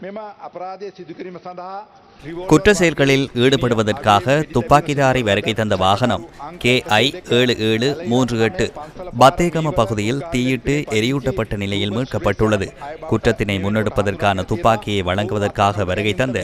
මෙම අපරාධය සිදුකිරීම සඳහා රිවෝල්වර් குற்ற செயல்களில் ஈடுபடுவதற்காக துப்பாக்கிதாரி வருகை தந்த வாகனம் கே ஐ ஏழு ஏழு மூன்று எட்டு பத்தேகம பகுதியில் தீயிட்டு எரியூட்டப்பட்ட நிலையில் மீட்கப்பட்டுள்ளது. குற்றத்தினை முன்னெடுப்பதற்கான துப்பாக்கியை வழங்குவதற்காக வருகை தந்த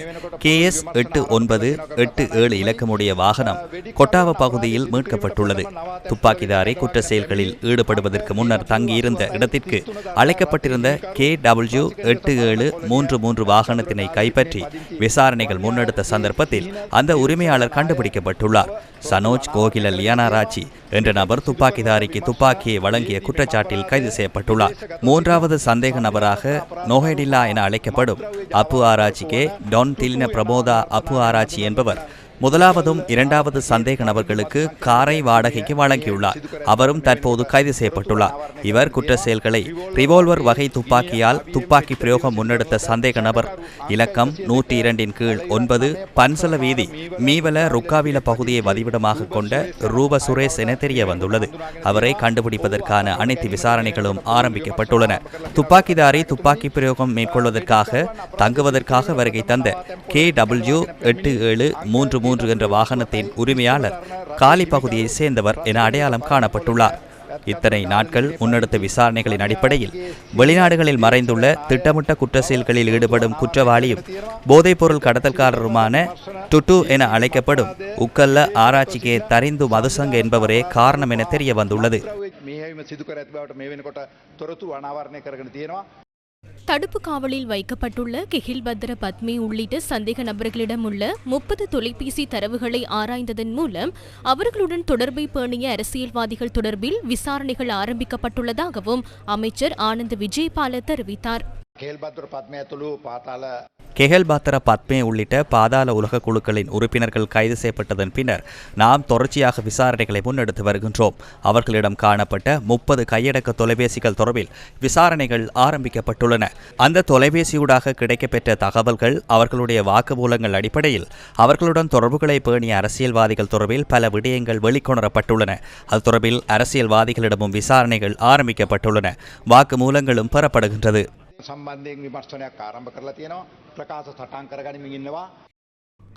கே எஸ் எட்டு ஒன்பது எட்டு ஏழு இலக்கமுடைய வாகனம் கொட்டாவ பகுதியில் மீட்கப்பட்டுள்ளது. துப்பாக்கிதாரி குற்ற செயல்களில் ஈடுபடுவதற்கு முன்னர் தங்கியிருந்த இடத்திற்கு அழைக்கப்பட்டிருந்த கே டபிள்யூ எட்டு ஏழு மூன்று மூன்று வாகனத்தினை கைப்பற்றி விசாரணைகள் முன்னெடுத்த சந்தர்ப்பத்தில் அந்த உரிமையாளர் கண்டுபிடிக்கப்பட்டுள்ளார். சனோஜ் கோகில லியானாராச்சி என்ற நபர் துப்பாக்கிதாரிக்கு துப்பாக்கியை வழங்கிய குற்றச்சாட்டில் கைது செய்யப்பட்டுள்ளார். மூன்றாவது சந்தேக நபராக நோஹெடில்லா என அழைக்கப்படும் அப்பு ஆராய்ச்சிக்கே டொன் திலின பிரபோதா அப்பு ஆராய்ச்சி என்பவர் முதலாவதும் இரண்டாவது சந்தேக நபர்களுக்கு காரை வாடகைக்கு வழங்கியுள்ளார். அவரும் தற்போது கைது செய்யப்பட்டுள்ளார். இவர் குற்ற செயல்களை ரிவால்வர் வகை துப்பாக்கியால் துப்பாக்கி பிரயோகம் முன்னெடுத்த சந்தேக நபர். இலக்கம் நூற்றி இரண்டின் கீழ் ஒன்பது பன்சல வீதி மீவல ருக்காவில பகுதியை வதிவிடமாக கொண்ட ரூப சுரேஷ் என தெரிய வந்துள்ளது அவரை கண்டுபிடிப்பதற்கான அனைத்து விசாரணைகளும் ஆரம்பிக்கப்பட்டுள்ளன. துப்பாக்கிதாரி துப்பாக்கி பிரயோகம் மேற்கொள்வதற்காக தங்குவதற்காக வருகை தந்த கே டபிள்யூ எட்டு ஏழு மூன்று மூன்று என்ற வாகனத்தின் உரிமையாளர் காலி பகுதியை சேர்ந்தவர் என அடையாளம் காணப்பட்டுள்ளார். இத்தனை நாட்கள் முன்னெடுத்த விசாரணைகளின் அடிப்படையில் வெளிநாடுகளில் மறைந்துள்ள திட்டமிட்ட குற்ற செயல்களில் ஈடுபடும் குற்றவாளியும் போதைப்பொருள் கடத்தல்காரருமான டுட்டு என அழைக்கப்படும் உக்கல்ல ஆராய்ச்சிக்கே தரிந்து மதுசங்க என்பவரே காரணம் என தெரிய வந்துள்ளது தடுப்பு காவலில் வைக்கப்பட்டுள்ள கிஹில் பத்ர பத்மி உள்ளிட்ட சந்தேக நபர்களிடம் உள்ள முப்பது தொலைபேசி தரவுகளை ஆராய்ந்ததன் மூலம் அவர்களுடன் தொடர்பை பேணிய அரசியல்வாதிகள் தொடர்பில் விசாரணைகள் ஆரம்பிக்கப்பட்டுள்ளதாகவும் அமைச்சர் ஆனந்த் விஜயபால தெரிவித்தார். கேல்பாத்துர் பாத்மே பத்மே உள்ளிட்ட பாதாள உலக குழுக்களின் உறுப்பினர்கள் கைது செய்யப்பட்டதன் பின்னர் நாம் தொடர்ச்சியாக விசாரணைகளை முன்னெடுத்து வருகின்றோம். அவர்களிடம் காணப்பட்ட முப்பது கையடக்க தொலைபேசிகள் தொடர்பில் விசாரணைகள் ஆரம்பிக்கப்பட்டுள்ளன. அந்த தொலைபேசியூடாக கிடைக்கப்பெற்ற தகவல்கள் அவர்களுடைய வாக்குமூலங்கள் அடிப்படையில் அவர்களுடன் தொடர்புகளை பேணிய அரசியல்வாதிகள் தொடர்பில் பல விடயங்கள் வெளிக்கொணரப்பட்டுள்ளன. அது தொடர்பில் அரசியல்வாதிகளிடமும் விசாரணைகள் ஆரம்பிக்கப்பட்டுள்ளன. வாக்குமூலங்களும் பெறப்படுகின்றது. සම්බන්ධයෙන් විමර්ශනයක් ආරම්භ කරලා තියෙනවා ප්‍රකාශ සටන් කරගනිමින් ඉන්නවා.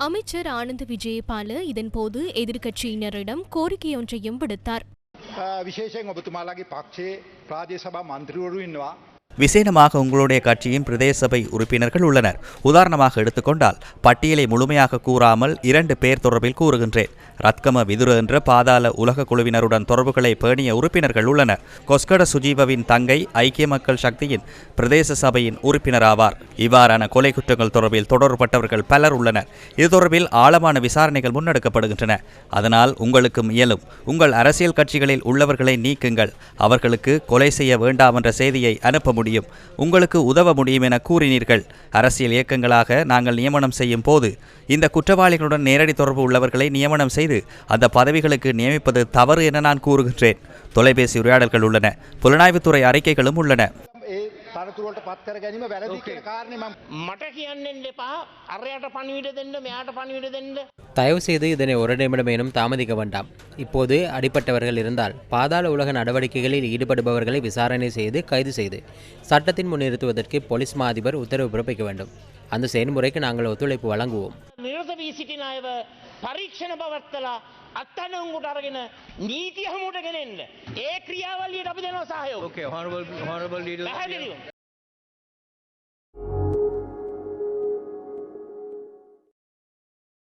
அமைச்சர் ஆனந்த் விஜயபால இதன்போது எதிர்க்கட்சியினரிடம் கோரிக்கையொன்றையும் விடுத்தார் අ, විශේෂයෙන් ඔබතුමාලාගේ පක්ෂයේ ප්‍රාදේ සභා මන්ත්‍රීවරු ඉන්නවා. விசேடமாக உங்களுடைய கட்சியின் பிரதேச சபை உறுப்பினர்கள் உள்ளனர். உதாரணமாக எடுத்துக்கொண்டால் பட்டியலை முழுமையாக கூறாமல் இரண்டு பேர் தொடர்பில் கூறுகின்றேன். ரத்கம விதுர என்ற பாதாள உலக குழுவினருடன் தொடர்புகளை பேணிய உறுப்பினர்கள் உள்ளனர். கொஸ்கட சுஜீவவின் தங்கை ஐக்கிய மக்கள் சக்தியின் பிரதேச சபையின் உறுப்பினராவார் இவ்வாறான கொலை குற்றங்கள் தொடர்பில் தொடர்பட்டவர்கள் பலர் உள்ளனர். இது தொடர்பில் ஆழமான விசாரணைகள் முன்னெடுக்கப்படுகின்றன. அதனால் உங்களுக்கும் இயலும். உங்கள் அரசியல் கட்சிகளில் உள்ளவர்களை நீக்குங்கள். அவர்களுக்கு கொலை செய்ய வேண்டாம் என்ற செய்தியை அனுப்ப முடியும். உங்களுக்கு உதவ முடியும் என கூறினீர்கள். அரசியல் இயக்கங்களாக நாங்கள் நியமனம் செய்யும் போது இந்த குற்றவாளிகளுடன் நேரடி தொடர்பு உள்ளவர்களை நியமனம் செய்து அந்த பதவிகளுக்கு நியமிப்பது தவறு என நான் கூறுகின்றேன். தொலைபேசி உரையாடல்கள் உள்ளன. புலனாய்வுத்துறை அறிக்கைகளும் உள்ளன. ඒ තනතුරට පත් කර ගැනීම වැරදි කියන කාරණය මම මට කියන්නෙන් එපා අරයට පණිවිට දෙන්න මෙයාට பணிவிட දෙන්න தயவு செய்து இதனை ஒரு நிமிடமேனும் தாமதிக்க வேண்டாம் இப்போது அடிப்பட்டவர்கள் இருந்தால் பாதாள உலக நடவடிக்கைகளில் ஈடுபடுபவர்களை விசாரணை செய்து கைது செய்து சட்டத்தின் முன் நிறுத்துவதற்கு போலீஸ் மா அதிபர் உத்தரவு பிறப்பிக்க வேண்டும் அந்த செயல்முறைக்கு நாங்கள் ஒத்துழைப்பு வழங்குவோம் නිරත වී සිටින අයව පරීක්ෂණ පවත්තලා අත්තනංගුට අරගෙන නීති හමුවට ගෙනෙන්න ඒ ක්‍රියාවලියට අපි දෙනවා සහයෝ